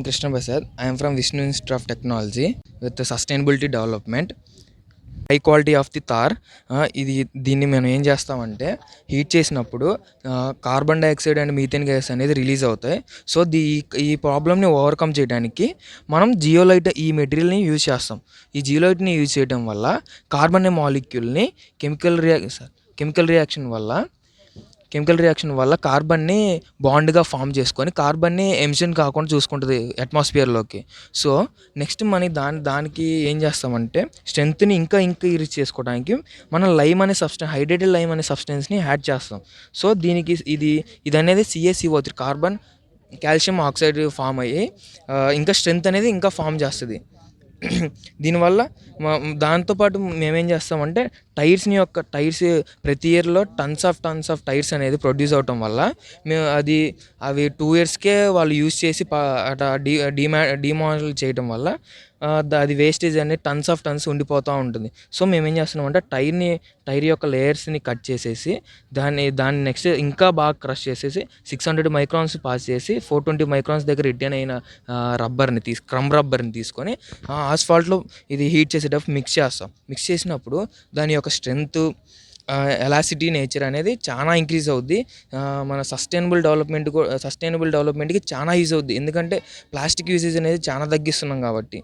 I'm Krishna Prasad. I Vishnu from Vishnu Institute of Technology with high quality of the tar ఇది దీన్ని మనం ఏం చేస్తామంటే heat చేసినప్పుడు carbon dioxide and methane gas అనేది release అవుతాయి. సో దీ ఈ ప్రాబ్లమ్ని ఓవర్కమ్ చేయడానికి మనం జియోలైట్ ఈ మెటీరియల్ని యూజ్ చేస్తాం. ఈ జియోలైట్ని యూజ్ చేయడం వల్ల కార్బన్ మాలిక్యూల్ని కెమికల్ రియా కెమికల్ రియాక్షన్ వల్ల కెమికల్ రియాక్షన్ వల్ల కార్బన్ని బాండ్గా ఫామ్ చేసుకొని కార్బన్ని ఎమిషన్ కాకుండా చూసుకుంటుంది అట్మాస్ఫియర్లోకి. సో నెక్స్ట్ మన దాని దానికి ఏం చేస్తామంటే స్ట్రెంత్ని ఇంకా ఇంకా ఇరిచ్ చేసుకోవడానికి మనం లైమ్ అనే సబ్స్టెన్స్ హైడ్రేటెడ్ లైమ్ అనే సబ్స్టెన్స్ని యాడ్ చేస్తాం. సో దీనికి ఇది ఇది అనేది CSCO carbon calcium oxide form అయ్యి ఇంకా స్ట్రెంత్ అనేది ఇంకా ఫామ్ చేస్తుంది. దీనివల్ల మా దాంతోపాటు మేమేం చేస్తామంటే టైర్స్ని యొక్క టైర్స్ ప్రతి ఇయర్లో tons of tons of tyres అనేది ప్రొడ్యూస్ అవటం వల్ల మేము అది అవి టూ ఇయర్స్కే వాళ్ళు యూస్ చేసి పా అట డీ డిమా డిమాడల్ చేయటం వల్ల అది వేస్టేజ్ అనేది టన్స్ ఆఫ్ టన్స్ ఉండిపోతూ ఉంటుంది. సో మేము ఏం చేస్తున్నామంటే టైర్ని టైర్ యొక్క లేయర్స్ని కట్ చేసేసి దాన్ని దాన్ని నెక్స్ట్ ఇంకా బాగా క్రష్ చేసేసి సిక్స్ హండ్రెడ్ మైక్రాన్స్ పాస్ చేసి ఫోర్ ట్వంటీ మైక్రాన్స్ దగ్గర రిటర్న్ అయిన రబ్బర్ని తీసు క్రమ్ రబ్బర్ని తీసుకొని ఆస్ఫాల్ట్లో ఇది హీట్ చేసేటప్పుడు మిక్స్ చేస్తాం. మిక్స్ చేసినప్పుడు దాని యొక్క స్ట్రెంగ్త్ ఎలాసిటీ నేచర్ అనేది చాలా ఇంక్రీజ్ అవుద్ది. మన సస్టైనబుల్ డెవలప్మెంట్ సస్టైనబుల్ డెవలప్మెంట్కి చాలా యూజ్ అవుద్ది. ఎందుకంటే ప్లాస్టిక్ యూసేజ్ అనేది చాలా తగ్గిస్తున్నాం కాబట్టి.